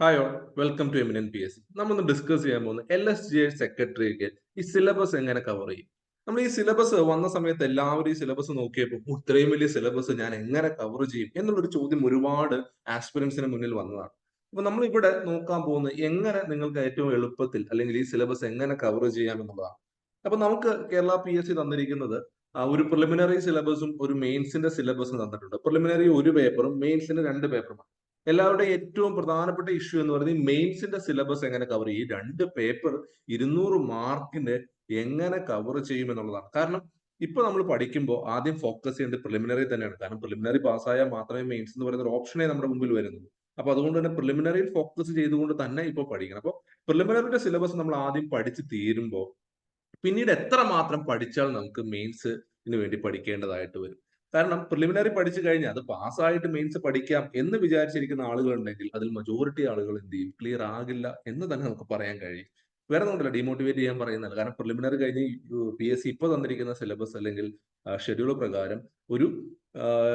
Hi all welcome to eminent P S C നമ്മൊന്ന് discuss ചെയ്യാൻ പോകുന്ന L S G I സെക്രട്ടറിക്ക് ഈ syllabus എങ്ങനെ കവർ ചെയ്യും? നമ്മൾ ഈ സിലബസ് വന്ന സമയത്ത് എല്ലാവരും ഈ സിലബസ് നോക്കിയപ്പോൾ ഇത്രയും വലിയ സിലബസ് ഞാൻ എങ്ങനെ കവർ ചെയ്യും എന്നുള്ളൊരു ചോദ്യം ഒരുപാട് ആസ്പിറൻസിന് മുന്നിൽ വന്നതാണ്. അപ്പൊ നമ്മൾ ഇവിടെ നോക്കാൻ പോകുന്നത് എങ്ങനെ നിങ്ങൾക്ക് ഏറ്റവും എളുപ്പത്തിൽ അല്ലെങ്കിൽ ഈ സിലബസ് എങ്ങനെ കവർ ചെയ്യാം എന്നുള്ളതാണ്. അപ്പൊ നമുക്ക് കേരള പി എസ് സി തന്നിരിക്കുന്നത് ഒരു പ്രിലിമിനറി സിലബസും ഒരു മെയിൻസിന്റെ സിലബസും തന്നിട്ടുണ്ട്. പ്രിലിമിനറി ഒരു പേപ്പറും മെയിൻസിന് രണ്ട് പേപ്പറുമാണ് എല്ലാവരുടെയും ഏറ്റവും പ്രധാനപ്പെട്ട ഇഷ്യൂ എന്ന് പറയുന്നത് മെയിൻസിന്റെ സിലബസ് എങ്ങനെ കവർ ചെയ്യും? രണ്ട് പേപ്പർ ഇരുന്നൂറ് മാർക്കിന്റെ എങ്ങനെ കവർ ചെയ്യും എന്നുള്ളതാണ്. കാരണം ഇപ്പൊ നമ്മൾ പഠിക്കുമ്പോൾ ആദ്യം ഫോക്കസ് ചെയ്യേണ്ടത് പ്രിലിമിനറി തന്നെയാണ്. കാരണം പ്രിലിമിനറി പാസ്സായാൽ മാത്രമേ മെയിൻസ് എന്ന് പറയുന്ന ഒരു ഓപ്ഷനേ നമ്മുടെ മുമ്പിൽ വരുന്നുള്ളൂ. അപ്പൊ അതുകൊണ്ട് തന്നെ പ്രിലിമിനറിയിൽ ഫോക്കസ് ചെയ്തുകൊണ്ട് തന്നെ ഇപ്പൊ പഠിക്കണം. അപ്പോൾ പ്രിലിമിനറിയുടെ സിലബസ് നമ്മൾ ആദ്യം പഠിച്ച് തീരുമ്പോൾ പിന്നീട് എത്ര മാത്രം പഠിച്ചാൽ നമുക്ക് മെയിൻസിന് വേണ്ടി പഠിക്കേണ്ടതായിട്ട് വരും? കാരണം പ്രിലിമിനറി പഠിച്ചു കഴിഞ്ഞാൽ അത് പാസ്സായിട്ട് മെയിൻസ് പഠിക്കാം എന്ന് വിചാരിച്ചിരിക്കുന്ന ആളുകളുണ്ടെങ്കിൽ അതിൽ മജോറിറ്റി ആളുകൾ എന്ത് ചെയ്യും? ക്ലിയർ ആകില്ല എന്ന് തന്നെ നമുക്ക് പറയാൻ കഴിയും. വേറെ ഒന്നുമില്ല ഡിമോട്ടിവേറ്റ് ചെയ്യാൻ പറയുന്നില്ല കാരണം പ്രിലിമിനറി കഴിഞ്ഞ് പി എസ് സി ഇപ്പൊ തന്നിരിക്കുന്ന സിലബസ് അല്ലെങ്കിൽ ഷെഡ്യൂൾ പ്രകാരം ഒരു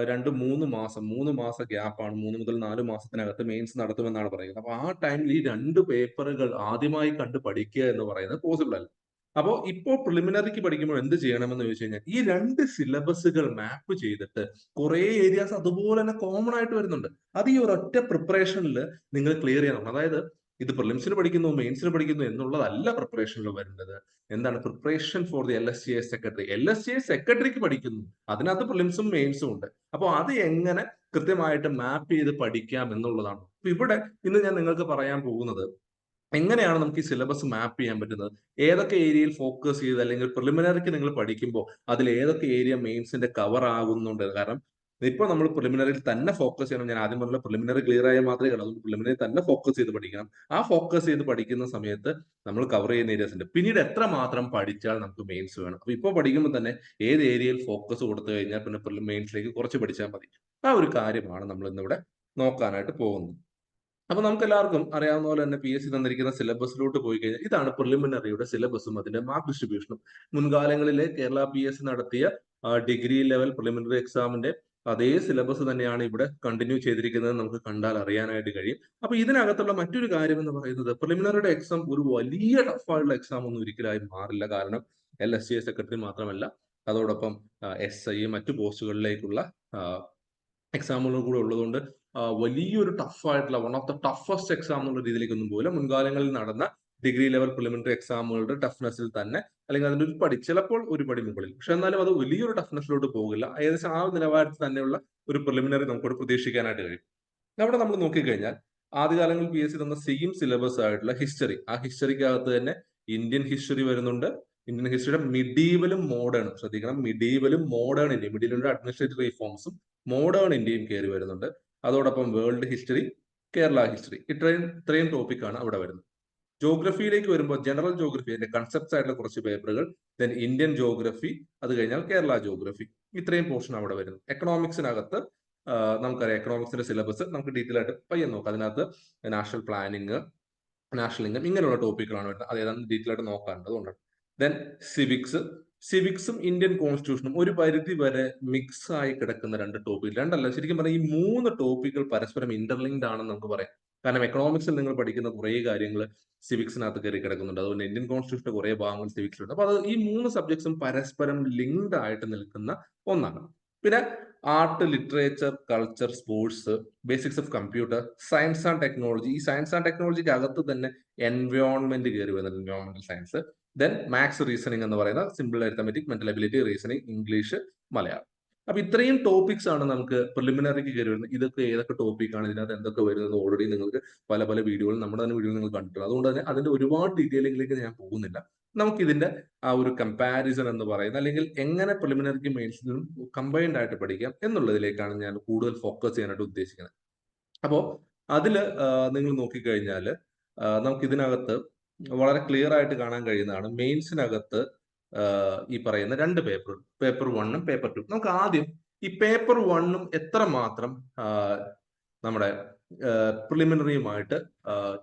രണ്ട് മൂന്ന് മാസം മൂന്ന് മാസം ഗ്യാപ്പാണ് മൂന്ന് മുതൽ നാല് മാസത്തിനകത്ത് മെയിൻസ് നടത്തുമെന്നാണ് പറയുന്നത്. അപ്പൊ ആ ടൈമിൽ ഈ രണ്ട് പേപ്പറുകൾ ആദ്യമായി കണ്ട് പഠിക്കുക എന്ന് പറയുന്നത് പോസിബിൾ അല്ല. അപ്പോൾ ഇപ്പോൾ പ്രിലിമിനറിക്ക് പഠിക്കുമ്പോൾ എന്ത് ചെയ്യണമെന്ന് ചോദിച്ചു കഴിഞ്ഞാൽ ഈ രണ്ട് സിലബസുകൾ മാപ്പ് ചെയ്തിട്ട് കുറെ ഏരിയാസ് അതുപോലെ തന്നെ കോമൺ ആയിട്ട് വരുന്നുണ്ട്. അത് ഈ ഒരൊറ്റ പ്രിപ്പറേഷനിൽ നിങ്ങൾ ക്ലിയർ ചെയ്യണം. അതായത് ഇത് പ്രിലിംസിന് പഠിക്കുന്നു മെയിൻസിന് പഠിക്കുന്നു എന്നുള്ളതല്ല പ്രിപ്പറേഷനിൽ വരുന്നത്. എന്താണ്? Preparation for the L S C A secretary L S C A സെക്രട്ടറിക്ക് പഠിക്കുന്നു. അതിനകത്ത് പ്രിലിംസും മെയിൻസും ഉണ്ട്. അപ്പോൾ അത് എങ്ങനെ കൃത്യമായിട്ട് മാപ്പ് ചെയ്ത് പഠിക്കാം എന്നുള്ളതാണ്. അപ്പൊ ഇവിടെ ഇന്ന് ഞാൻ നിങ്ങൾക്ക് പറയാൻ പോകുന്നത് എങ്ങനെയാണ് നമുക്ക് ഈ സിലബസ് മാപ്പ് ചെയ്യാൻ പറ്റുന്നത്? ഏതൊക്കെ ഏരിയയിൽ ഫോക്കസ് ചെയ്ത് അല്ലെങ്കിൽ പ്രിലിമിനറിക്ക് നിങ്ങൾ പഠിക്കുമ്പോൾ അതിൽ ഏതൊക്കെ ഏരിയ മെയിൻസിന്റെ കവർ ആകുന്നുണ്ട്? കാരണം ഇപ്പൊ നമ്മൾ പ്രിലിമിനറിയിൽ തന്നെ ഫോക്കസ് ചെയ്യണം. ഞാൻ ആദ്യം പറഞ്ഞ പ്രിലിമിനറി ക്ലിയർ ആയാൽ മാത്രമേ കാണൂ അതുകൊണ്ട് പ്രിലിമിനറി തന്നെ ഫോക്കസ് ചെയ്ത് പഠിക്കണം. ആ ഫോക്കസ് ചെയ്ത് പഠിക്കുന്ന സമയത്ത് നമ്മൾ കവർ ചെയ്യുന്ന ഏരിയാസ് ഉണ്ട്. പിന്നീട് എത്ര മാത്രം പഠിച്ചാൽ നമുക്ക് മെയിൻസ് വേണം? അപ്പൊ ഇപ്പോൾ പഠിക്കുമ്പോൾ തന്നെ ഏത് ഏരിയയിൽ ഫോക്കസ് കൊടുത്തു കഴിഞ്ഞാൽ പിന്നെ മെയിൻസിലേക്ക് കുറച്ച് പഠിച്ചാൽ മതി. ആ ഒരു കാര്യമാണ് നമ്മൾ ഇന്നിവിടെ നോക്കാനായിട്ട് പോകുന്നത്. അപ്പൊ നമുക്ക് എല്ലാവർക്കും അറിയാവുന്ന പോലെ തന്നെ പി എസ് സി തന്നിരിക്കുന്ന സിലബസിലോട്ട് പോയി കഴിഞ്ഞാൽ ഇതാണ് പ്രിലിമിനറിയുടെ സിലബസും അതിന്റെ മാർക്ക് ഡിസ്ട്രിബ്യൂഷനും മുൻകാലങ്ങളിലെ കേരള പി എസ് സി നടത്തിയ ഡിഗ്രി ലെവൽ പ്രിലിമിനറി എക്സാമിന്റെ അതേ സിലബസ് തന്നെയാണ് ഇവിടെ കണ്ടിന്യൂ ചെയ്തിരിക്കുന്നത് നമുക്ക് കണ്ടാൽ അറിയാനായിട്ട് കഴിയും. അപ്പൊ ഇതിനകത്തുള്ള മറ്റൊരു കാര്യം എന്ന് പറയുന്നത് പ്രിലിമിനറിയുടെ എക്സാം ഒരു വലിയ ടഫായുള്ള എക്സാം ഒന്നും ഒരിക്കലായി മാറില്ല. കാരണം എൽ എസ് സി സെക്രട്ടറി മാത്രമല്ല അതോടൊപ്പം എസ് ഐ മറ്റു പോസ്റ്റുകളിലേക്കുള്ള എക്സാമുകൾ കൂടെ ഉള്ളതുകൊണ്ട് വലിയൊരു ടഫായിട്ടുള്ള one of the toughest exam എന്നുള്ള രീതിയിലേക്കൊന്നും പോലും മുൻകാലങ്ങളിൽ നടന്ന ഡിഗ്രി ലെവൽ പ്രിലിമിനറി എക്സാമുകളുടെ ടഫ്നെസ്സിൽ തന്നെ അല്ലെങ്കിൽ അതിന്റെ ഒരു പടി ചിലപ്പോൾ ഒരു പടി മുകളിൽ. പക്ഷെ എന്നാലും അത് വലിയൊരു ടഫ്നെസ്സിലോട്ട് പോകില്ല. ഏകദേശം ആ നിലവാരത്തിൽ തന്നെയുള്ള ഒരു പ്രിലിമിനറി നമുക്കോട് പ്രതീക്ഷിക്കാനായിട്ട് കഴിയും. അവിടെ നമ്മൾ നോക്കിക്കഴിഞ്ഞാൽ ആദ്യകാലങ്ങളിൽ പി എസ് സി തന്ന സെയിം സിലബസ് ആയിട്ടുള്ള ഹിസ്റ്ററി ആ ഹിസ്റ്ററിക്കകത്ത് തന്നെ ഇന്ത്യൻ ഹിസ്റ്ററി വരുന്നുണ്ട്. ഇന്ത്യൻ ഹിസ്റ്ററിയുടെ മിഡീവലും മോഡേണും ശ്രദ്ധിക്കണം മിഡീവലും മോഡേൺ ഇന്ത്യ മിഡീവലിന്റെ അഡ്മിനിസ്ട്രേറ്റീവ് റിഫോംസും മോഡേൺ ഇന്ത്യയും കയറി വരുന്നുണ്ട്. അതോടൊപ്പം വേൾഡ് ഹിസ്റ്ററി കേരള ഹിസ്റ്ററി ഇത്രയും ഇത്രയും ടോപ്പിക്കാണ് അവിടെ വരുന്നത്. ജോഗ്രഫിയിലേക്ക് വരുമ്പോൾ ജനറൽ ജോഗ്രഫി അതിന്റെ കൺസെപ്റ്റ്സ് ആയിട്ടുള്ള കുറച്ച് പേപ്പറുകൾ ദെൻ ഇന്ത്യൻ ജോഗ്രഫി അത് കഴിഞ്ഞാൽ കേരള ജോഗ്രഫി ഇത്രയും പോർഷൻ അവിടെ വരുന്നത് എക്കണോമിക്സിനകത്ത് നമുക്കറിയാം എക്കണോമിക്സിന്റെ സിലബസ് നമുക്ക് ഡീറ്റെയിൽ ആയിട്ട് പയ്യൻ നോക്കാം. അതിനകത്ത് നാഷണൽ പ്ലാനിങ് നാഷണൽ ഇൻകം ഇങ്ങനെയുള്ള ടോപ്പിക്കുകളാണ് വരുന്നത്. അത് ഏതാണ്ട് ഡീറ്റെയിൽ ആയിട്ട് നോക്കാറുണ്ട് അതുകൊണ്ടാണ് ദെൻ സിവിക്സ് സിവിക്സും ഇന്ത്യൻ കോൺസ്റ്റിറ്റ്യൂഷനും ഒരു പരിധി വരെ മിക്സ് ആയി കിടക്കുന്ന രണ്ട് ടോപ്പിക് രണ്ടല്ല. ശരിക്കും പറഞ്ഞാൽ ഈ മൂന്ന് ടോപ്പിക്കുകൾ പരസ്പരം ഇന്റർലിങ്ക്ഡ് ആണെന്ന് നമുക്ക് പറയാം. കാരണം എക്കണോമിക്സിൽ നിങ്ങൾ പഠിക്കുന്ന കുറേ കാര്യങ്ങൾ സിവിക്സിനകത്ത് കയറി കിടക്കുന്നുണ്ട്. അതുപോലെ ഇന്ത്യൻ കോൺസ്റ്റിറ്റ്യൂഷന്റെ കുറേ ഭാഗങ്ങൾ സിവിക്സിലുണ്ട് അപ്പൊ അത് ഈ മൂന്ന് സബ്ജക്ട്സും പരസ്പരം ലിങ്ക്ഡ് ആയിട്ട് നിൽക്കുന്ന ഒന്നാണ്. പിന്നെ art literature culture sports basics of computer science and technology ഈ സയൻസ് ആൻഡ് ടെക്നോളജിക്ക് അകത്ത് തന്നെ എൻവയോൺമെന്റ് കയറി വരുന്നുണ്ട് എൻവയോൺമെന്റൽ സയൻസ് ദെൻ മാത്സ് റീസണിങ് എന്ന് പറയുന്ന simple arithmetic mental ability reasoning English Malayalam അപ്പൊ ഇത്രയും ടോപ്പിക്സ് ആണ് നമുക്ക് പ്രിലിമിനറിക്ക് കയറി വരുന്നത്. ഇതൊക്കെ ഏതൊക്കെ ടോപ്പിക്കാണ് ഇതിനകത്ത് എന്തൊക്കെ വരുന്നത് ഓൾറെഡി നിങ്ങൾക്ക് പല പല വീഡിയോകൾ നമ്മുടെ തന്നെ വീഡിയോ നിങ്ങൾ കണ്ടിട്ടുണ്ട്. അതുകൊണ്ട് തന്നെ അതിന്റെ ഒരുപാട് ഡീറ്റെയിലിംഗിലേക്ക് ഞാൻ പോകുന്നില്ല. നമുക്ക് ഇതിന്റെ ആ ഒരു കമ്പാരിസൺ എന്ന് പറയുന്നത് അല്ലെങ്കിൽ എങ്ങനെ പ്രിലിമിനറിക്ക് മെയിൻസിനും കമ്പൈൻഡ് ആയിട്ട് പഠിക്കാം എന്നുള്ളതിലേക്കാണ് ഞാൻ കൂടുതൽ ഫോക്കസ് ചെയ്യാനായിട്ട് ഉദ്ദേശിക്കുന്നത്. അപ്പോൾ അതിൽ നിങ്ങൾ നോക്കിക്കഴിഞ്ഞാൽ നമുക്ക് ഇതിനകത്ത് വളരെ ക്ലിയർ ആയിട്ട് കാണാൻ കഴിയുന്നതാണ്. മെയിൻസിനകത്ത് ഈ പറയുന്ന രണ്ട് പേപ്പർ പേപ്പർ വണ്ണും പേപ്പർ ടു നമുക്ക് ആദ്യം ഈ പേപ്പർ വണ്ണും എത്ര മാത്രം നമ്മുടെ പ്രിലിമിനറിയുമായിട്ട്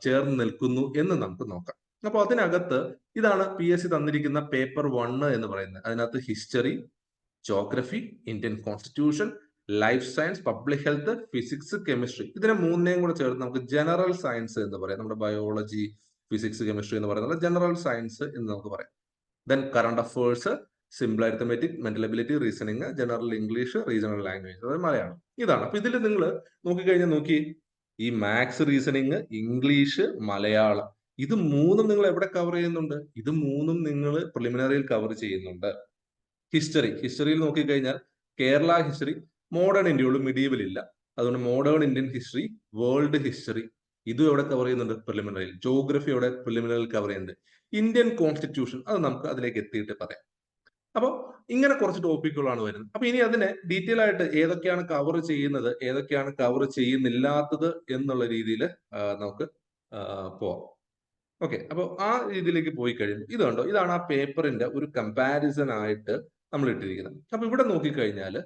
ചേർന്ന് നിൽക്കുന്നു എന്ന് നമുക്ക് നോക്കാം. അപ്പോൾ അതിനകത്ത് ഇതാണ് പി എസ് സി തന്നിരിക്കുന്ന പേപ്പർ വണ്ണ് എന്ന് പറയുന്നത്. അതിനകത്ത് history geography Indian constitution life science public health physics chemistry ഇതിനെ മൂന്നിനെയും കൂടെ ചേർത്ത് നമുക്ക് ജനറൽ സയൻസ് എന്ന് പറയാം. നമ്മുടെ ബയോളജി ഫിസിക്സ് കെമിസ്ട്രി എന്ന് പറയുന്നത് ജനറൽ സയൻസ് എന്ന് നമുക്ക് പറയാം. Then current affairs simple arithmetic mental ability reasoning general English regional language അതായത് മലയാളം. ഇതാണ്. അപ്പൊ ഇതിൽ നിങ്ങൾ നോക്കിക്കഴിഞ്ഞാൽ നോക്കി ഈ മാത്സ് റീസണിങ് ഇംഗ്ലീഷ് മലയാളം ഇത് മൂന്നും നിങ്ങൾ എവിടെ കവർ ചെയ്യുന്നുണ്ട്? ഇത് മൂന്നും നിങ്ങൾ പ്രിലിമിനറിയിൽ കവർ ചെയ്യുന്നുണ്ട്. ഹിസ്റ്ററി ഹിസ്റ്ററിയിൽ നോക്കിക്കഴിഞ്ഞാൽ കേരള ഹിസ്റ്ററി മോഡേൺ ഇന്ത്യയുള്ളൂ മിഡീവൽ ഇല്ല. അതുകൊണ്ട് modern Indian history world history ഇതും എവിടെ കവർ ചെയ്യുന്നുണ്ട്? പ്രിലിമിനറിയിൽ ജോഗ്രഫി എവിടെ? പ്രിലിമിനറിയിൽ കവർ ചെയ്യുന്നുണ്ട്. ഇന്ത്യൻ കോൺസ്റ്റിറ്റ്യൂഷൻ അത് നമുക്ക് അതിലേക്ക് എത്തിയിട്ട് പറയാം. അപ്പോൾ ഇങ്ങനെ കുറച്ച് ടോപ്പിക്കുകളാണ് വരുന്നത്. അപ്പൊ ഇനി അതിനെ ഡീറ്റെയിൽ ആയിട്ട് ഏതൊക്കെയാണ് കവർ ചെയ്യുന്നത് ഏതൊക്കെയാണ് കവർ ചെയ്യുന്നില്ലാത്തത് എന്നുള്ള രീതിയിൽ നമുക്ക് പോവാം. ഓക്കെ അപ്പോൾ ആ രീതിയിലേക്ക് പോയി കഴിയുമ്പോൾ ഇത് കണ്ടോ? ഇതാണ് ആ പേപ്പറിന്റെ ഒരു കമ്പാരിസൺ ആയിട്ട് നമ്മൾ ഇട്ടിരിക്കുന്നത്. അപ്പൊ ഇവിടെ നോക്കിക്കഴിഞ്ഞാൽ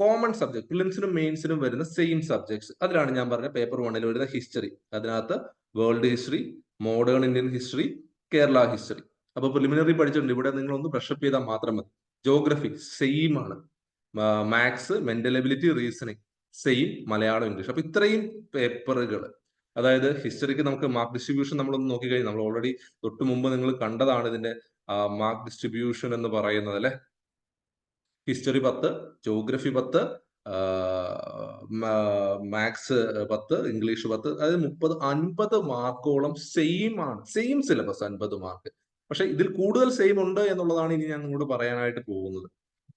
കോമൺ സബ്ജക്ട് പ്രിലിംസിനും മെയിൻസിനും വരുന്ന സെയിം സബ്ജക്ട്സ് അതിലാണ് ഞാൻ പറഞ്ഞ പേപ്പർ വണ്ണിൽ വരുന്ന ഹിസ്റ്ററി അതിനകത്ത് world history modern Indian history Kerala history അപ്പൊ പ്രിലിമിനറി പഠിച്ചിട്ടുണ്ട്. ഇവിടെ നിങ്ങൾ ഒന്ന് ബ്രഷപ്പ് ചെയ്താൽ മാത്രം മതി. ജോഗ്രഫി സെയിം ആണ്. Maths mental ability reasoning same Malayalam English അപ്പൊ ഇത്രയും പേപ്പറുകൾ അതായത് ഹിസ്റ്ററിക്ക് നമുക്ക് മാർക്ക് ഡിസ്ട്രിബ്യൂഷൻ നമ്മളൊന്ന് നോക്കിക്കഴിഞ്ഞാൽ നമ്മൾ ഓൾറെഡി തൊട്ട് മുമ്പ് നിങ്ങൾ കണ്ടതാണ് ഇതിന്റെ മാർക്ക് ഡിസ്ട്രിബ്യൂഷൻ എന്ന് പറയുന്നത് അല്ലെ? ഹിസ്റ്ററി പത്ത് ജോഗ്രഫി പത്ത് മാത്സ് പത്ത് ഇംഗ്ലീഷ് പത്ത് അതായത് മുപ്പത് അൻപത് മാർക്കോളം സെയിം ആണ്. സെയിം സിലബസ് അൻപത് മാർക്ക്. പക്ഷെ ഇതിൽ കൂടുതൽ സെയിം ഉണ്ട് എന്നുള്ളതാണ് ഇനി ഞാൻ നിങ്ങളോട് പറയാനായിട്ട് പോകുന്നത്.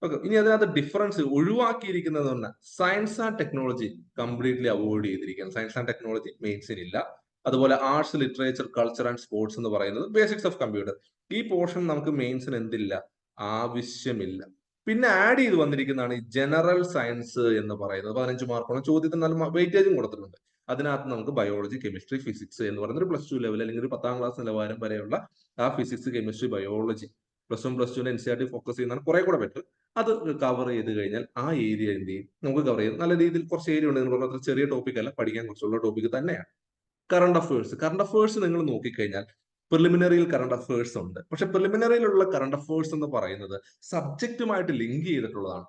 ഓക്കെ ഇനി അതിനകത്ത് ഡിഫറൻസ് ഒഴിവാക്കിയിരിക്കുന്നത് തന്നെ science and technology completely avoid ചെയ്തിരിക്കുകയാണ്. സയൻസ് ആൻഡ് ടെക്നോളജി മെയിൻസിനില്ല അതുപോലെ arts literature culture and sports എന്ന് പറയുന്നത് ബേസിക്സ് ഓഫ് കമ്പ്യൂട്ടർ ഈ പോർഷൻ നമുക്ക് മെയിൻസിന് എന്തില്ല? ആവശ്യമില്ല. പിന്നെ ആഡ് ചെയ്ത് വന്നിരിക്കുന്നതാണ് ജനറൽ സയൻസ് എന്ന് പറയുന്നത്. പതിനഞ്ച് മാർക്കോളം ചോദ്യത്തിന് നല്ല വെയിറ്റേജും കൊടുത്തിട്ടുണ്ട്. അതിനകത്ത് നമുക്ക് ബയോളജി കെമിസ്ട്രി ഫിസിക്സ് എന്ന് പറയുന്ന ഒരു പ്ലസ് ടു ലെവൽ അല്ലെങ്കിൽ ഒരു പത്താം ക്ലാസ് നിലവാരം വരെയുള്ള ആ physics chemistry biology plus one plus ടുവിന് N C R T focus ചെയ്യുന്നതാണ് കുറെ കൂടെ ബെറ്റർ അത് കവർ ചെയ്ത് കഴിഞ്ഞാൽ ആ ഏരിയ എന്ത് ചെയ്യും? നമുക്ക് കവർ ചെയ്യും. നല്ല രീതിയിൽ കുറച്ച് ഏരിയ ഉണ്ട്. നിങ്ങൾ അത്ര ചെറിയ ടോപ്പിക് അല്ല പഠിക്കാൻ കുറച്ചുള്ള ടോപ്പിക് തന്നെയാണ്. കറണ്ട് അഫേഴ്സ് കറണ്ട് അഫേഴ്സ് നിങ്ങൾ നോക്കിക്കഴിഞ്ഞാൽ പ്രിലിമിനറിയിൽ കറണ്ട് അഫേഴ്സ് ഉണ്ട്. പക്ഷെ പ്രിലിമിനറിയിലുള്ള കറണ്ട് അഫേഴ്സ് എന്ന് പറയുന്നത് സബ്ജക്റ്റുമായിട്ട് ലിങ്ക് ചെയ്തിട്ടുള്ളതാണ്.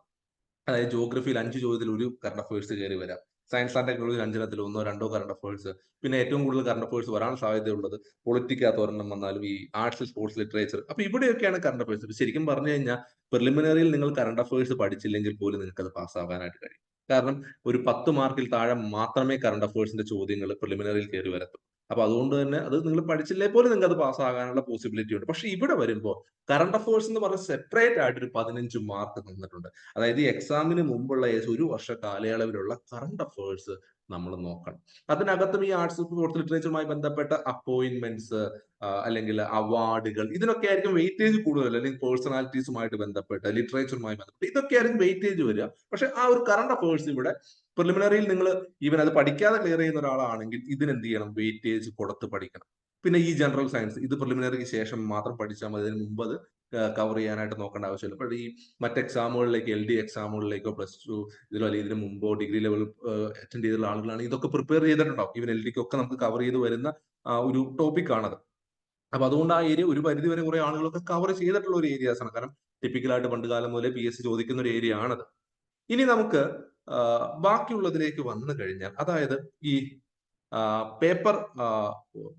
അതായത് ജോഗ്രഫിയിൽ അഞ്ച് ചോദ്യത്തിൽ ഒരു കറണ്ട് അഫേഴ്സ് കയറി വരാം. സയൻസ് ആൻഡ് ടെക്നോളജി അഞ്ചിനത്തിൽ ഒന്നോ രണ്ടോ കറണ്ട് അഫേഴ്സ് പിന്നെ ഏറ്റവും കൂടുതൽ കറണ്ട് അഫേഴ്സ് വരാൻ സാധ്യതയുള്ളത് പൊളിറ്റിക്കകത്ത് ഒരെണ്ണം വന്നാലും ഈ ആർട്സ് സ്പോർട്സ് ലിറ്ററേച്ചർ അപ്പൊ ഇവിടെയൊക്കെയാണ് കറണ്ട് അഫേഴ്സ് ശരിക്കും പറഞ്ഞു കഴിഞ്ഞാൽ പ്രിലിമിനറിയിൽ നിങ്ങൾ കറണ്ട് അഫേഴ്സ് പഠിച്ചില്ലെങ്കിൽ പോലും നിങ്ങൾക്ക് അത് പാസ്സാകാനായിട്ട് കഴിയും. കാരണം ഒരു പത്ത് മാർക്കിൽ താഴെ മാത്രമേ കറണ്ട് അഫേഴ്സിന്റെ ചോദ്യങ്ങൾ പ്രിലിമിനറിയിൽ കയറി വരത്തുള്ളൂ. അപ്പൊ അതുകൊണ്ട് തന്നെ അത് നിങ്ങൾ പഠിച്ചില്ലേ പോലും നിങ്ങൾക്ക് അത് പാസ്സാകാനുള്ള പോസിബിലിറ്റി ഉണ്ട്. പക്ഷെ ഇവിടെ വരുമ്പോൾ കറണ്ട് അഫയേഴ്സ് എന്ന് പറഞ്ഞ സെപ്പറേറ്റ് ആയിട്ട് ഒരു പതിനഞ്ച് മാർക്ക് തന്നിട്ടുണ്ട്. അതായത് ഈ എക്സാമിന് മുമ്പുള്ള ഒരു വർഷ കാലയളവിലുള്ള കറണ്ട് അഫേഴ്സ് നമ്മൾ നോക്കണം. അതിനകത്തും ഈ ആർട്സ് സ്പോർട്സ് ലിറ്ററേച്ചറുമായി ബന്ധപ്പെട്ട അപ്പോയിന്റ്മെന്റ്സ് അല്ലെങ്കിൽ അവാർഡുകൾ ഇതിനൊക്കെ ആയിരിക്കും വെയിറ്റേജ് കൂടുതൽ അല്ലെങ്കിൽ പേഴ്സണാലിറ്റീസുമായിട്ട് ബന്ധപ്പെട്ട് ലിറ്ററേച്ചറുമായി ബന്ധപ്പെട്ട് ഇതൊക്കെ ആയിരിക്കും വെയിറ്റേജ് വരിക. പക്ഷെ ആ ഒരു കറണ്ട് അഫേഴ്സ് ഇവിടെ പ്രിലിമിനറിയിൽ നിങ്ങൾ ഈവൻ അത് പഠിക്കാതെ ക്ലിയർ ചെയ്യുന്ന ഒരാളാണെങ്കിൽ ഇതിന് എന്ത് ചെയ്യണം? വെയിറ്റേജ് കൊടുത്ത് പഠിക്കണം. പിന്നെ ഈ ജനറൽ സയൻസ് ഇത് പ്രിലിമിനറിക്ക് ശേഷം മാത്രം പഠിച്ചാൽ മതി. അതിന് മുമ്പ് അത് കവർ ചെയ്യാനായിട്ട് നോക്കേണ്ട ആവശ്യമില്ല. അപ്പോൾ ഈ മറ്റ് എക്സാമുകളിലേക്ക് എൽ ഡി എക്സാമുകളിലേക്കോ പ്ലസ് ടു ഇതിലോ അല്ലെങ്കിൽ ഇതിന് മുമ്പോ ഡിഗ്രി ലെവൽ അറ്റൻഡ് ചെയ്തിട്ടുള്ള ആളുകളാണ്. ഇതൊക്കെ പ്രിപ്പയർ ചെയ്തിട്ടുണ്ടാവും. ഈവൻ എൽ ഡിക്ക് ഒക്കെ നമുക്ക് കവർ ചെയ്ത് വരുന്ന ഒരു ടോപ്പിക് ആണത്. അപ്പൊ അതുകൊണ്ട് ആ ഏരിയ ഒരു പരിധി വരെ കുറെ ആളുകളൊക്കെ കവർ ചെയ്തിട്ടുള്ള ഒരു ഏരിയാസ് ആണ്. കാരണം ടിപ്പിക്കലായിട്ട് പണ്ട് കാലം മുതലേ പി എസ് സി ചോദിക്കുന്ന ഒരു ഏരിയ ആണത്. ഇനി നമുക്ക് ബാക്കിയുള്ളതിലേക്ക് വന്നു കഴിഞ്ഞാൽ അതായത് ഈ പേപ്പർ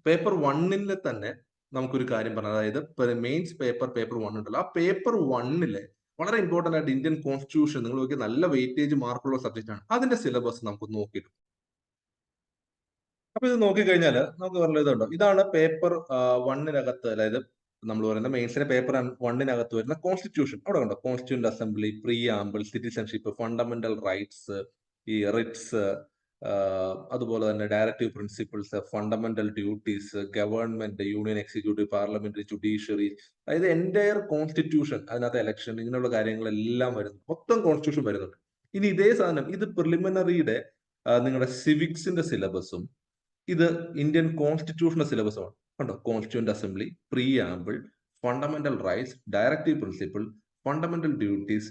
പേപ്പർ വണ്ണിൽ തന്നെ നമുക്കൊരു കാര്യം പറഞ്ഞു അതായത് മെയിൻസ് പേപ്പർ പേപ്പർ വൺ ഉണ്ടല്ലോ. ആ പേപ്പർ വണ്ണിലെ വളരെ ഇമ്പോർട്ടന്റ് ആയിട്ട് ഇന്ത്യൻ കോൺസ്റ്റിറ്റ്യൂഷൻ നിങ്ങൾ നോക്കി നല്ല വെയിറ്റേജ് മാർക്കുള്ള സബ്ജക്റ്റ് ആണ്. അതിന്റെ സിലബസ് നമുക്ക് നോക്കിയിട്ട്. അപ്പൊ ഇത് നോക്കിക്കഴിഞ്ഞാൽ നമുക്ക് പറഞ്ഞ ഇതുണ്ടോ. ഇതാണ് പേപ്പർ വണ്ണിനകത്ത് അതായത് നമ്മൾ പറയുന്ന മെയിൻസിന്റെ പേപ്പർ വണ്ണിനകത്ത് വരുന്ന കോൺസ്റ്റിറ്റ്യൂഷൻ അവിടെ കണ്ടോ? Constituent assembly preamble citizenship fundamental rights ഈ റിറ്റ്സ് അതുപോലെ തന്നെ directive principles fundamental duties government union executive parliamentary judiciary അതായത് എന്റയർ കോൺസ്റ്റിറ്റ്യൂഷൻ അതിനകത്ത് ഇലക്ഷൻ ഇങ്ങനെയുള്ള കാര്യങ്ങളെല്ലാം വരുന്നു. മൊത്തം കോൺസ്റ്റിറ്റ്യൂഷൻ വരുന്നുണ്ട്. ഇനി ഇതേ സാധനം ഇത് പ്രിലിമിനറിയുടെ നിങ്ങളുടെ സിവിക്സിന്റെ സിലബസും ഇത് ഇന്ത്യൻ കോൺസ്റ്റിറ്റ്യൂഷന്റെ സിലബസുമാണ് കണ്ടോ? Constituent assembly preamble fundamental rights directive principle fundamental duties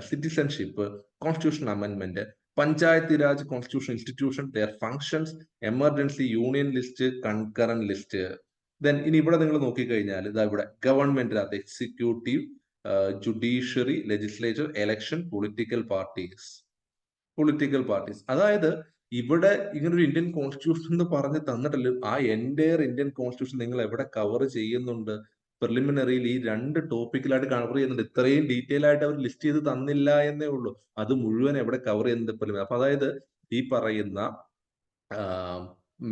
citizenship constitution amendment panchayat raj constitution institution their functions emergency union list concurrent list then ഇനി ഇവിടെ നിങ്ങൾ നോക്കിക്കഴിഞ്ഞാൽ ഇതാ ഇവിടെ ഗവൺമെന്റിനകത്ത് executive judiciary legislature election political parties political parties അതായത് ഇവിടെ ഇങ്ങനൊരു Indian constitution എന്ന് പറഞ്ഞ് തന്നിട്ടില്ല ആ എന്റയർ ഇന്ത്യൻ കോൺസ്റ്റിറ്റ്യൂഷൻ നിങ്ങൾ എവിടെ കവർ ചെയ്യുന്നുണ്ട്? പ്രിലിമിനറിയിൽ ഈ രണ്ട് ടോപ്പിക്കിലായിട്ട് കവർ ചെയ്യുന്നുണ്ട്. ഇത്രയും ഡീറ്റെയിൽ ആയിട്ട് അവർ ലിസ്റ്റ് ചെയ്ത് തന്നില്ല എന്നേ ഉള്ളൂ. അത് മുഴുവൻ എവിടെ കവർ ചെയ്യുന്നുണ്ട് പ്രിലിമിനറി അപ്പൊ അതായത് ഈ പറയുന്ന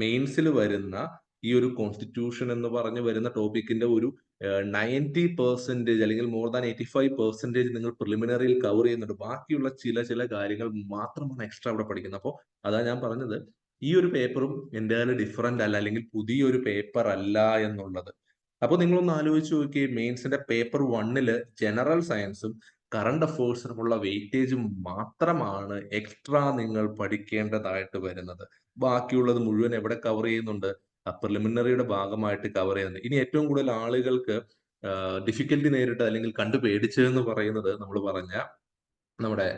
മെയിൻസിൽ വരുന്ന ഈ ഒരു കോൺസ്റ്റിറ്റ്യൂഷൻ എന്ന് പറഞ്ഞു വരുന്ന ടോപ്പിക്കിന്റെ ഒരു നയന്റി പെർസെന്റേജ് അല്ലെങ്കിൽ more than eighty five percentage നിങ്ങൾ പ്രിലിമിനറിയിൽ കവർ ചെയ്യുന്നുണ്ട്. ബാക്കിയുള്ള ചില ചില കാര്യങ്ങൾ മാത്രമാണ് എക്സ്ട്രാ അവിടെ പഠിക്കുന്നത്. അപ്പോൾ അതാ ഞാൻ പറഞ്ഞത് ഈ ഒരു പേപ്പറും എന്റെ ഡിഫറെന്റ് അല്ല അല്ലെങ്കിൽ പുതിയൊരു പേപ്പർ അല്ല എന്നുള്ളത്. അപ്പോൾ നിങ്ങളൊന്ന് ആലോചിച്ച് നോക്കിയേ മെയിൻസിന്റെ പേപ്പർ വണ്ണിൽ ജനറൽ സയൻസും കറണ്ട് അഫേഴ്സിനുമുള്ള വെയിറ്റേജും മാത്രമാണ് എക്സ്ട്രാ നിങ്ങൾ പഠിക്കേണ്ടതായിട്ട് വരുന്നത്. ബാക്കിയുള്ളത് മുഴുവൻ എവിടെ കവർ ചെയ്യുന്നുണ്ട്? പ്രിലിമിനറിയുടെ ഭാഗമായിട്ട് കവർ ചെയ്യുന്നത്. ഇനി ഏറ്റവും കൂടുതൽ ആളുകൾക്ക് ഡിഫിക്കൽറ്റി നേരിട്ട് അല്ലെങ്കിൽ കണ്ടു പേടിച്ചതെന്ന് പറയുന്നത് നമ്മൾ പറഞ്ഞ നമ്മുടെ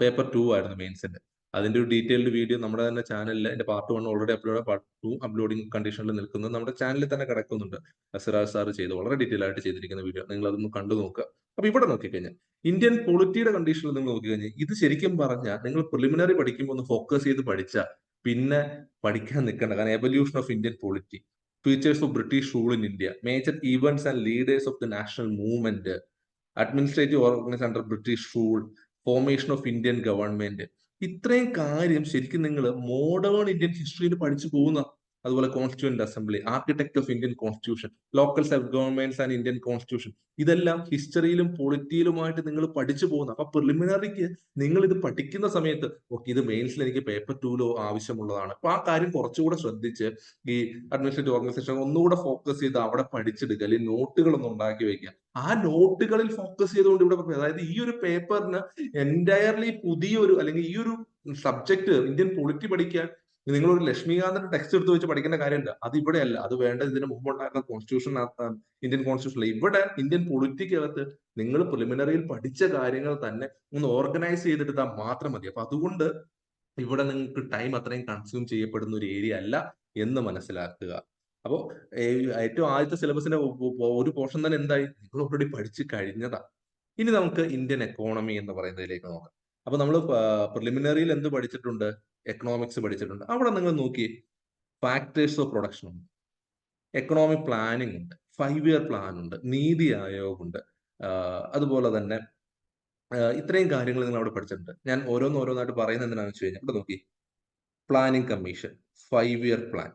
പേപ്പർ ടു ആയിരുന്നു മെയിൻസിന്റെ അതിന്റെ ഒരു ഡീറ്റെയിൽഡ് വീഡിയോ നമ്മുടെ തന്നെ ചാനലിൽ എന്റെ part one already upload part two uploading കണ്ടീഷനിൽ നിൽക്കുന്നത് നമ്മുടെ ചാനലിൽ തന്നെ കിടക്കുന്നുണ്ട്. സിറാജ് സാർ ചെയ്ത് വളരെ ഡീറ്റെയിൽ ആയിട്ട് ചെയ്തിരിക്കുന്ന വീഡിയോ നിങ്ങൾ അതൊന്ന് കണ്ടു നോക്കുക. അപ്പൊ ഇവിടെ നോക്കിക്കഴിഞ്ഞാൽ ഇന്ത്യൻ പൊളിറ്റിയുടെ കണ്ടീഷനിൽ നിങ്ങൾ നോക്കിക്കഴിഞ്ഞാൽ ഇത് ശരിക്കും പറഞ്ഞാൽ നിങ്ങൾ പ്രിലിമിനറി പഠിക്കുമ്പോൾ ഒന്ന് ഫോക്കസ് ചെയ്ത് പഠിച്ചാൽ പിന്നെ പഠിക്കാൻ നിൽക്കേണ്ട. കാരണം evolution of Indian polity features of British rule in India major events and leaders of the national movement administrative organise under British rule formation of Indian government ഇത്രയും കാര്യം ശരിക്കും നിങ്ങൾ മോഡേൺ ഇന്ത്യൻ ഹിസ്റ്ററിയിൽ പഠിച്ചു പോകുന്ന അതുപോലെ constituent assembly architect of Indian constitution local self governments and Indian constitution ഇതെല്ലാം ഹിസ്റ്ററിയിലും പൊളിറ്റിയിലുമായിട്ട് നിങ്ങൾ പഠിച്ചു പോകുന്ന അപ്പൊ പ്രിലിമിനറിക്ക് നിങ്ങൾ ഇത് പഠിക്കുന്ന സമയത്ത് ഓക്കെ ഇത് മെയിൻസിൽ എനിക്ക് പേപ്പർ ടൂലോ ആവശ്യമുള്ളതാണ്. അപ്പൊ ആ കാര്യം കുറച്ചുകൂടെ ശ്രദ്ധിച്ച് ഈ അഡ്മിനിസ്ട്രേറ്റീവ് ഓർഗനൈസേഷൻ ഒന്നുകൂടെ ഫോക്കസ് ചെയ്ത് അവിടെ പഠിച്ചെടുക്കുക അല്ലെങ്കിൽ നോട്ടുകളൊന്നും ഉണ്ടാക്കി വെക്കുക. ആ നോട്ടുകളിൽ ഫോക്കസ് ചെയ്തുകൊണ്ട് ഇവിടെ അതായത് ഈ ഒരു പേപ്പറിന് എന്റയർലി പുതിയൊരു അല്ലെങ്കിൽ ഈ ഒരു സബ്ജക്ട് ഇന്ത്യൻ പൊളിറ്റി പഠിക്കാൻ നിങ്ങൾ ഒരു ലക്ഷ്മികാന്തിന്റെ ടെക്സ്റ്റ് എടുത്ത് വെച്ച് പഠിക്കേണ്ട കാര്യമില്ല. അത് ഇവിടെയല്ല. അത് വേണ്ട ഇതിന് മുമ്പുണ്ടായിരുന്ന കോൺസ്റ്റിറ്റ്യൂഷൻ ഇന്ത്യൻ കോൺസ്റ്റിറ്റ്യൂഷൻ ഇവിടെ ഇന്ത്യൻ പൊളിറ്റിക്കകത്ത് നിങ്ങൾ പ്രിലിമിനറിയിൽ പഠിച്ച കാര്യങ്ങൾ തന്നെ ഒന്ന് ഓർഗനൈസ് ചെയ്തെടുത്താൽ മാത്രം മതി. അപ്പൊ അതുകൊണ്ട് ഇവിടെ നിങ്ങൾക്ക് ടൈം അത്രയും കൺസ്യൂം ചെയ്യപ്പെടുന്ന ഒരു ഏരിയ അല്ല എന്ന് മനസ്സിലാക്കുക. അപ്പോൾ ഏറ്റവും ആദ്യത്തെ സിലബസിന്റെ ഒരു പോർഷൻ തന്നെ എന്തായി? നിങ്ങൾ ഓൾറെഡി പഠിച്ചു കഴിഞ്ഞതാ. ഇനി നമുക്ക് ഇന്ത്യൻ എക്കോണമി എന്ന് പറയുന്നതിലേക്ക് നോക്കാം. അപ്പൊ നമ്മൾ പ്രിലിമിനറിയിൽ എന്ത് പഠിച്ചിട്ടുണ്ട്? എക്കണോമിക്സ് പഠിച്ചിട്ടുണ്ട്. അവിടെ നിങ്ങൾ നോക്കി ഫാക്ടേഴ്സ് ഓഫ് പ്രൊഡക്ഷൻ ഉണ്ട്. എക്കണോമിക് പ്ലാനിംഗ് ഉണ്ട്. ഫൈവ് ഇയർ പ്ലാൻ ഉണ്ട്. നീതി ആയോഗ് ഉണ്ട് അതുപോലെ തന്നെ ഇത്രയും കാര്യങ്ങൾ നിങ്ങൾ അവിടെ പഠിച്ചിട്ടുണ്ട്. ഞാൻ ഓരോന്നോരോന്നായിട്ട് പറയുന്ന പറയുന്നത് എന്തിനാണെന്ന് വെച്ച് കഴിഞ്ഞാൽ നോക്കി. Planning commission five year plan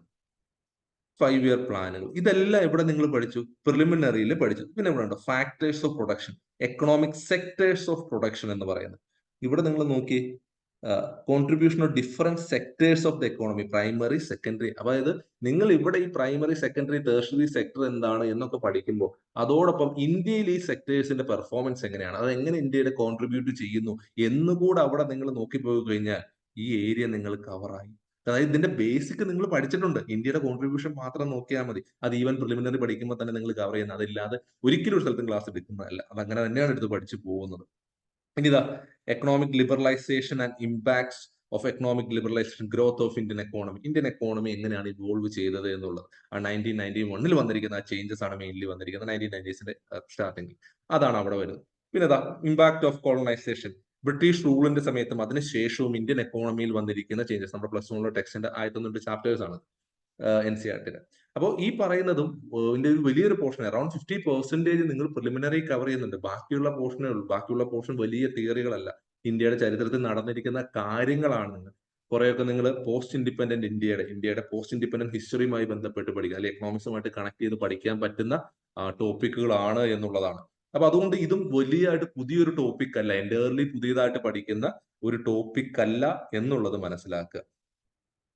five year പ്ലാനുകൾ ഇതെല്ലാം ഇവിടെ നിങ്ങൾ പഠിച്ചു? പ്രിലിമിനറിയിൽ പഠിച്ചു. പിന്നെ ഇവിടെ factors of production economic sectors of production എന്ന് പറയുന്നത്. ഇവിടെ നിങ്ങൾ നോക്കി contribution of different sectors of the economy primary secondary അതായത് നിങ്ങൾ ഇവിടെ ഈ പ്രൈമറി സെക്കൻഡറി ടേഴ്സറി സെക്ടർ എന്താണ് എന്നൊക്കെ പഠിക്കുമ്പോൾ അതോടൊപ്പം ഇന്ത്യയിൽ ഈ സെക്ടേഴ്സിന്റെ പെർഫോമൻസ് എങ്ങനെയാണ്? അത് എങ്ങനെ ഇന്ത്യയുടെ കോൺട്രിബ്യൂട്ട് ചെയ്യുന്നു? എന്നുകൂടെ അവിടെ നിങ്ങൾ നോക്കിപ്പോയി കഴിഞ്ഞാൽ ഈ ഏരിയ നിങ്ങൾ കവറായി അതായത് ഇതിന്റെ ബേസിക് നിങ്ങൾ പഠിച്ചിട്ടുണ്ട്. ഇന്ത്യയുടെ കോൺട്രിബ്യൂഷൻ മാത്രം നോക്കിയാൽ മതി. അത് ഈവൻ പ്രിലിമിനറി പഠിക്കുമ്പോൾ തന്നെ നിങ്ങൾ കവർ ചെയ്യുന്നത് അതില്ലാതെ ഒരിക്കലും ഒരു സ്ഥലത്തും ക്ലാസ് എടുക്കുന്നതല്ല. അത് അങ്ങനെ തന്നെയാണ് എടുത്ത് പഠിച്ചു പോകുന്നത്. ഇനി ഇതാ economic liberalisation and impacts of economic liberalisation growth of Indian economy Indian economy എങ്ങനെയാണ് ഇവോൾവ് ചെയ്തത് എന്നുള്ളത്? ആ നയന്റീൻ നയന്റി വണ്ണിൽ വന്നിരിക്കുന്ന ആ ചേഞ്ചസ് ആണ് മെയിൻലി വന്നിരിക്കുന്നത് നയന്റീൻ നയന്റീസിന്റെ സ്റ്റാർട്ടിംഗ് അതാണ് അവിടെ വരുന്നത്. പിന്നെ ഇതാ ഇമ്പാക്ട് ഓഫ് കോളനൈസേഷൻ ബ്രിട്ടീഷ് റൂളിന്റെ സമയത്തും അതിനുശേഷവും ഇന്ത്യൻ എക്കോണമിയിൽ വന്നിരിക്കുന്ന ചേഞ്ചസ് നമ്മുടെ പ്ലസ് വണ്ണിലെ ടെക്സ്റ്റിന്റെ ആയിരത്തി തൊണ്ണൂറ് ചാപ്റ്റേഴ്സ് ആണ് എൻ സി ആർട്ടിന് അപ്പോൾ ഈ പറയുന്നതും ഇതിന്റെ ഒരു വലിയൊരു പോർഷൻ അറൌണ്ട് ഫിഫ്റ്റി പെർസെന്റേജ് നിങ്ങൾ പ്രിലിമിനറി കവർ ചെയ്യുന്നുണ്ട്. ബാക്കിയുള്ള പോർഷനേ ഉള്ളൂ. ബാക്കിയുള്ള പോർഷൻ വലിയ തിയറികളല്ല ഇന്ത്യയുടെ ചരിത്രത്തിൽ നടന്നിരിക്കുന്ന കാര്യങ്ങളാണ് നിങ്ങൾ. കുറെയൊക്കെ നിങ്ങൾ പോസ്റ്റ് ഇൻഡിപെൻഡന്റ് ഇന്ത്യയുടെ ഇന്ത്യയുടെ പോസ്റ്റ് ഇൻഡിപെൻഡന്റ് ഹിസ്റ്ററിയുമായി ബന്ധപ്പെട്ട് പഠിക്കുക. അല്ലെങ്കിൽ എക്കണോമിക്സുമായിട്ട് കണക്ട് ചെയ്ത് പഠിക്കാൻ പറ്റുന്ന ടോപ്പിക്കുകളാണ് എന്നുള്ളതാണ്. അപ്പൊ അതുകൊണ്ട് ഇതും വലിയതായിട്ട് പുതിയൊരു ടോപ്പിക് അല്ല എന്റയർലി പുതിയതായിട്ട് പഠിക്കുന്ന ഒരു ടോപ്പിക് അല്ല എന്നുള്ളത് മനസ്സിലാക്കുക.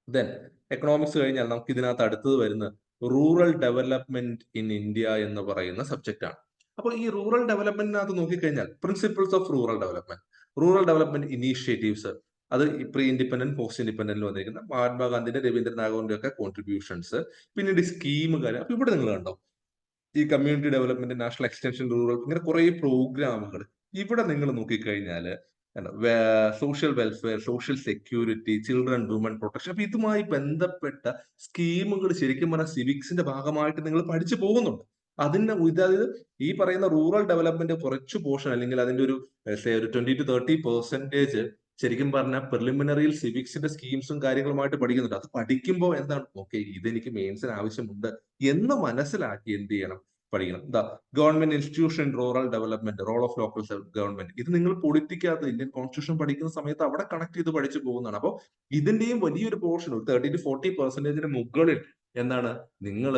ദെൻ എക്കണോമിക്സ് കഴിഞ്ഞാൽ നമുക്ക് ഇതിനകത്ത് അടുത്തത് വരുന്ന റൂറൽ ഡെവലപ്മെന്റ് ഇൻ ഇന്ത്യ എന്ന് പറയുന്ന സബ്ജക്റ്റ് ആണ്. അപ്പോൾ ഈ റൂറൽ ഡെവലപ്മെന്റിനകത്ത് നോക്കിക്കഴിഞ്ഞാൽ principles of rural development rural development initiatives അത് പ്രീ ഇൻഡിപെൻഡന്റ് പോസ്റ്റ് ഇൻഡിപെൻഡന്റിൽ വന്നിരിക്കുന്ന മഹാത്മാഗാന്ധിന്റെ രവീന്ദ്രനാഥിന്റെ ഒക്കെ കോൺട്രിബ്യൂഷൻസ് പിന്നീട് സ്കീമുകൾ അപ്പൊ ഇവിടെ നിങ്ങൾ കണ്ടോ? ഈ community development national extension rural ഇങ്ങനെ കുറെ പ്രോഗ്രാമുകൾ ഇവിടെ നിങ്ങൾ നോക്കിക്കഴിഞ്ഞാൽ social welfare social security children women protection അപ്പൊ ഇതുമായി ബന്ധപ്പെട്ട സ്കീമുകൾ ശരിക്കും പറഞ്ഞാൽ സിവിക്സിന്റെ ഭാഗമായിട്ട് നിങ്ങൾ പഠിച്ചു പോകുന്നുണ്ട്. അതിന്റെ അതായത് ഈ പറയുന്ന റൂറൽ ഡെവലപ്മെന്റ് കുറച്ച് പോർഷൻ അല്ലെങ്കിൽ അതിന്റെ ഒരു ഒരു ട്വന്റി ടു തേർട്ടി പെർസെന്റേജ് ശരിക്കും പറഞ്ഞാൽ പ്രിലിമിനറിയിൽ സിവിക്സിന്റെ സ്കീംസും കാര്യങ്ങളുമായിട്ട് പഠിക്കുന്നുണ്ട്. അത് പഠിക്കുമ്പോൾ എന്താണ്? ഓക്കെ ഇതെനിക്ക് മെയിൻസിന് ആവശ്യമുണ്ട് എന്ന് മനസ്സിലാക്കി എന്ത് ചെയ്യണം? പഠിക്കണം. എന്താ government institution rural development role of local government ഇത് നിങ്ങൾ പൊളിറ്റിക്കകത്ത് ഇന്ത്യൻ കോൺസ്റ്റിറ്റ്യൂഷൻ പഠിക്കുന്ന സമയത്ത് അവിടെ കണക്ട് ചെയ്ത് പഠിച്ചു പോകുന്നതാണ്. അപ്പോൾ ഇതിന്റെയും വലിയൊരു പോർഷൻ ഒരു തേർട്ടി ടു ഫോർട്ടി പെർസെന്റേജിന് മുകളിൽ എന്താണ് നിങ്ങൾ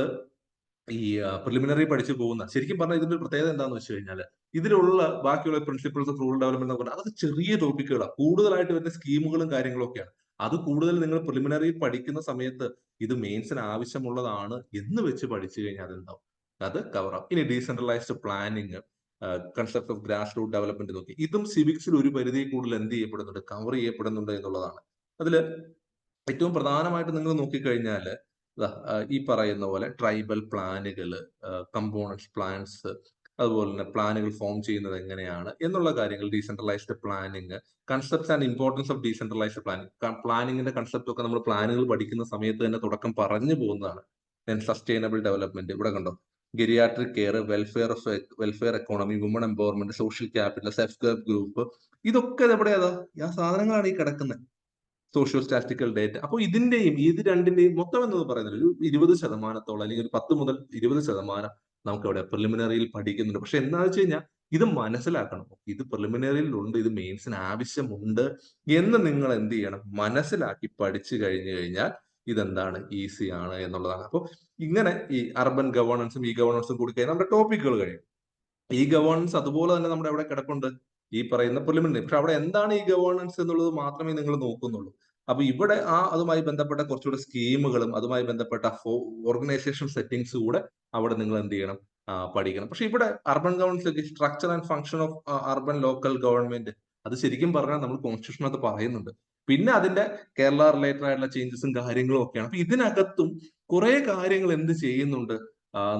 ഈ പ്രിലിമിനറി പഠിച്ചു പോകുന്ന. ശരിക്കും പറഞ്ഞാൽ ഇതിന്റെ പ്രത്യേകത എന്താണെന്ന് വെച്ച് കഴിഞ്ഞാൽ ഇതിലുള്ള ബാക്കിയുള്ള പ്രിൻസിപ്പിൾസ് റൂറൽ ഡെവലപ്മെന്റ് പറഞ്ഞാൽ അതൊക്കെ ചെറിയ ടോപ്പിക്കുകളാണ് കൂടുതലായിട്ട് വരുന്ന സ്കീമുകളും കാര്യങ്ങളൊക്കെയാണ്. അത് കൂടുതൽ നിങ്ങൾ പ്രിലിമിനറി പഠിക്കുന്ന സമയത്ത് ഇത് മെയിൻസിന് ആവശ്യമുള്ളതാണ് എന്ന് വെച്ച് പഠിച്ചു കഴിഞ്ഞാൽ അതെന്താവും അത് ആവും. ഇനി decentralised planning concept of grass root development നോക്കി. ഇതും സിവിക്സിൽ ഒരു പരിധി കൂടുതൽ എന്ത് ചെയ്യപ്പെടുന്നുണ്ട്? കവർ ചെയ്യപ്പെടുന്നുണ്ട് എന്നുള്ളതാണ്. അതിൽ ഏറ്റവും പ്രധാനമായിട്ട് നിങ്ങൾ നോക്കിക്കഴിഞ്ഞാൽ ഈ പറയുന്ന പോലെ ട്രൈബൽ പ്ലാനുകൾ കമ്പോണൻസ് പ്ലാൻസ് അതുപോലെ തന്നെ പ്ലാനുകൾ ഫോം ചെയ്യുന്നത് എങ്ങനെയാണ് എന്നുള്ള കാര്യങ്ങൾ decentralised planning concepts and importance of decentralised planning പ്ലാനിങ്ങിന്റെ concept ഒക്കെ നമ്മൾ പ്ലാനുകൾ പഠിക്കുന്ന സമയത്ത് തന്നെ തുടക്കം പറഞ്ഞു പോകുന്നതാണ്. ദെൻ സസ്റ്റൈനബിൾ ഡെവലപ്മെന്റ് ഇവിടെ കണ്ടോ? Geriatric care welfare of welfare economy women empowerment social capital ഗർബ് group ഇതൊക്കെ എവിടെ ഏതാ ആ സാധനങ്ങളാണ് ഈ കിടക്കുന്നത് സോഷ്യോ സ്റ്റാറ്റിക്കൽ ഡേറ്റ അപ്പോൾ ഇതിന്റെയും ഇത് രണ്ടിന്റെയും മൊത്തം എന്ന് പറയുന്നത്? ഒരു ഇരുപത് ശതമാനത്തോളം അല്ലെങ്കിൽ ഒരു പത്ത് മുതൽ ഇരുപത് ശതമാനം നമുക്ക് അവിടെ പ്രിലിമിനറിയിൽ പഠിക്കുന്നുണ്ട്. പക്ഷെ എന്താ വെച്ച് കഴിഞ്ഞാൽ ഇത് മനസ്സിലാക്കണം. ഇത് പ്രിലിമിനറിയിൽ ഉണ്ട് ഇത് മെയിൻസിന് ആവശ്യമുണ്ട് എന്ന് നിങ്ങൾ എന്ത് ചെയ്യണം? മനസ്സിലാക്കി പഠിച്ചു കഴിഞ്ഞു കഴിഞ്ഞാൽ ഇതെന്താണ് ഈസി ആണ് എന്നുള്ളതാണ്. അപ്പോൾ ഇങ്ങനെ ഈ അർബൻ ഗവേണൻസും ഈ ഗവേണൻസും കൂടി കഴിഞ്ഞാൽ നമ്മുടെ ടോപ്പിക്കുകൾ കഴിയും. ഈ ഗവേണൻസ് അതുപോലെ തന്നെ നമ്മുടെ അവിടെ കിടപ്പുണ്ട്? ഈ പറയുന്ന പ്രിലിമിനറി പക്ഷെ അവിടെ എന്താണ് ഈ ഗവേണൻസ് എന്നുള്ളത് മാത്രമേ നിങ്ങൾ നോക്കുന്നുള്ളൂ. അപ്പൊ ഇവിടെ ആ അതുമായി ബന്ധപ്പെട്ട കുറച്ചുകൂടെ സ്കീമുകളും അതുമായി ബന്ധപ്പെട്ട ഓർഗനൈസേഷൻ സെറ്റിംഗ്സ് കൂടെ അവിടെ നിങ്ങൾ എന്ത് ചെയ്യണം? പഠിക്കണം. പക്ഷെ ഇവിടെ urban government structure and function of urban local government അത് ശരിക്കും പറഞ്ഞാൽ നമ്മൾ കോൺസ്റ്റിറ്റ്യൂഷനകത്ത് പറയുന്നുണ്ട്. പിന്നെ അതിന്റെ കേരള റിലേറ്റഡ് ആയിട്ടുള്ള ചേഞ്ചസും കാര്യങ്ങളും ഒക്കെയാണ്. അപ്പൊ ഇതിനകത്തും കുറെ കാര്യങ്ങൾ എന്ത് ചെയ്യുന്നുണ്ട്?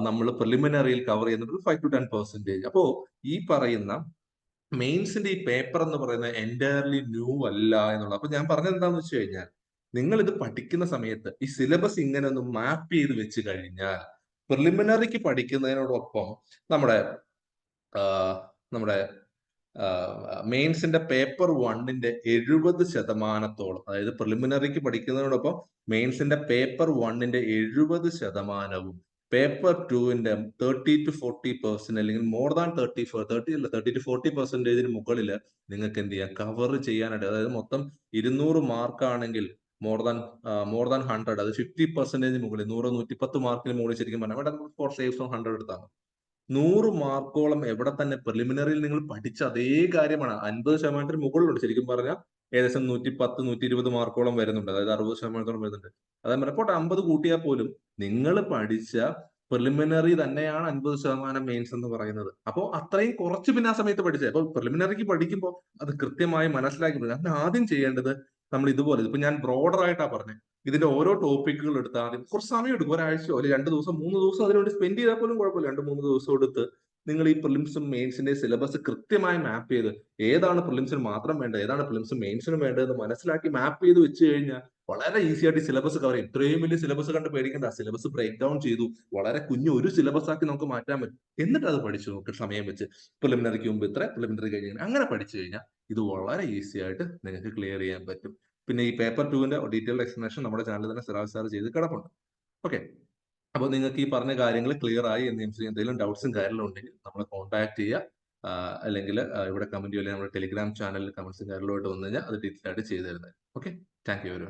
നമ്മൾ പ്രിലിമിനറിയിൽ കവർ ചെയ്യുന്നുണ്ട് ഫൈവ് ടു ടെൻ പെർസെന്റേജ് അപ്പോ ഈ പറയുന്ന മെയിൻസിന്റെ ഈ പേപ്പർ എന്ന് പറയുന്നത് എന്റയർലി ന്യൂ അല്ല എന്നുള്ളത് അപ്പൊ ഞാൻ പറഞ്ഞത് എന്താന്ന് വെച്ച് കഴിഞ്ഞാൽ നിങ്ങൾ ഇത് പഠിക്കുന്ന സമയത്ത് ഈ സിലബസ് ഇങ്ങനെ ഒന്ന് മാപ്പ് ചെയ്ത് വെച്ച് കഴിഞ്ഞാൽ പ്രിലിമിനറിക്ക് പഠിക്കുന്നതിനോടൊപ്പം നമ്മുടെ നമ്മുടെ മെയിൻസിന്റെ പേപ്പർ വണ്ണിന്റെ എഴുപത് ശതമാനത്തോളം അതായത് പ്രിലിമിനറിക്ക് പഠിക്കുന്നതിനോടൊപ്പം മെയിൻസിന്റെ പേപ്പർ വണ്ണിന്റെ എഴുപത് ശതമാനവും പേപ്പർ ടുവിന്റെ തേർട്ടി ടു ഫോർട്ടി പെർസെന്റ് അല്ലെങ്കിൽ more than thirty four thirty അല്ല തേർട്ടി ടു ഫോർട്ടി പെർസെന്റേജിന് മുകളിൽ നിങ്ങൾക്ക് എന്ത് ചെയ്യാം? കവർ ചെയ്യാനായിട്ട് അതായത് മൊത്തം ഇരുന്നൂറ് മാർക്ക് ആണെങ്കിൽ more than more than hundred അത് ഫിഫ്റ്റി പെർസെന്റേജ് മുകളിൽ നൂറ് നൂറ്റിപ്പത്ത് മാർക്കിന് മുകളിൽ ശരിക്കും പറഞ്ഞാൽ ഫോർ സേവ്സ് ഹൺഡ്രഡ് എടുത്താണ് നൂറ് മാർക്കോളം എവിടെ തന്നെ പ്രിലിമിനറിയിൽ നിങ്ങൾ പഠിച്ച അതേ കാര്യമാണ്. അൻപത് ശതമാനത്തിന് മുകളിലുണ്ട്. ശരിക്കും പറഞ്ഞാൽ ഏകദേശം നൂറ്റി പത്ത് നൂറ്റി ഇരുപത് മാർക്കോളം വരുന്നുണ്ട്. അതായത് അറുപത് ശതമാനത്തോളം വരുന്നുണ്ട്. അതായത് റിപ്പോർട്ട് അമ്പത് കൂട്ടിയാൽ പോലും നിങ്ങൾ പഠിച്ച പ്രിലിമിനറി തന്നെയാണ് അൻപത് ശതമാനം മെയിൻസ് എന്ന് പറയുന്നത്. അപ്പോൾ അത്രയും കുറച്ച് പിന്നെ ആ സമയത്ത് പഠിച്ചത്. അപ്പൊ പ്രിലിമിനറിക്ക് പഠിക്കുമ്പോൾ അത് കൃത്യമായി മനസ്സിലാക്കി. അതിന് ആദ്യം ചെയ്യേണ്ടത് നമ്മൾ ഇതുപോലെ ഇപ്പൊ ഞാൻ ബ്രോഡർ ആയിട്ടാ പറഞ്ഞത് ഇതിന്റെ ഓരോ ടോപ്പിക്കുകൾ എടുത്താൽ കുറച്ച് സമയം എടുക്കും. ഒരാഴ്ചയോ അല്ലെങ്കിൽ രണ്ട് ദിവസം മൂന്ന് ദിവസം അതിനുവേണ്ടി സ്പെൻഡ് ചെയ്താൽ പോലും കുഴപ്പമില്ല. രണ്ട് മൂന്ന് ദിവസം എടുത്ത് നിങ്ങൾ ഈ പ്രിലിംസും മെയിൻസിന്റെ സിലബസ് കൃത്യമായി മാപ്പ് ചെയ്ത് ഏതാണ് പ്രിലിംസിന് മാത്രം വേണ്ടത് ഏതാണ് പ്രിലിംസും മെയിൻസിനും വേണ്ടതെന്ന് മനസ്സിലാക്കി മാപ്പ് ചെയ്ത് വെച്ച് കഴിഞ്ഞാൽ വളരെ ഈസി ആയിട്ട് സിലബസ് കവർ ചെയ്യും. ഇത്രയും വലിയ സിലബസ് കണ്ട് പേടിക്കേണ്ട. സിലബസ് ബ്രേക്ക് ഡൗൺ ചെയ്തു. വളരെ കുഞ്ഞു ഒരു സിലബസ് ആക്കി നമുക്ക് മാറ്റാൻ പറ്റും. എന്നിട്ട് അത് പഠിച്ചു നോക്കി സമയം വെച്ച്. പ്രിലിമിനറിക്ക് മുമ്പ് ഇത്ര പ്രിലിമിനറി കഴിഞ്ഞ് അങ്ങനെ പഠിച്ചു കഴിഞ്ഞാൽ ഇത് വളരെ ഈസി ആയിട്ട് നിങ്ങൾക്ക് ക്ലിയർ ചെയ്യാൻ പറ്റും. പിന്നെ ഈ പേപ്പർ ടുവിന്റെ ഡീറ്റെയിൽഡ് എക്സ്പ്ലനേഷൻ നമ്മുടെ ചാനലിൽ തന്നെ സാർ ചെയ്ത് കിടപ്പുണ്ട്. ഓക്കെ അപ്പോൾ നിങ്ങൾക്ക് ഈ പറഞ്ഞ കാര്യങ്ങൾ ക്ലിയർ ആയി എന്ന് എന്തെങ്കിലും ഡൗട്ട്സും കാര്യങ്ങളും ഉണ്ടെങ്കിൽ നമ്മളെ കോൺടാക്ട് ചെയ്യുക. അല്ലെങ്കിൽ ഇവിടെ കമന്റ് ചെയ്യുക നമ്മുടെ ടെലിഗ്രാം ചാനലിൽ കമന്റ്സും കാര്യങ്ങളുമായിട്ട് വന്നു കഴിഞ്ഞാൽ അത് ഡീറ്റെയിൽ ആയിട്ട് ചെയ്തു തരുന്നത് ഓക്കെ താങ്ക് യു വെരി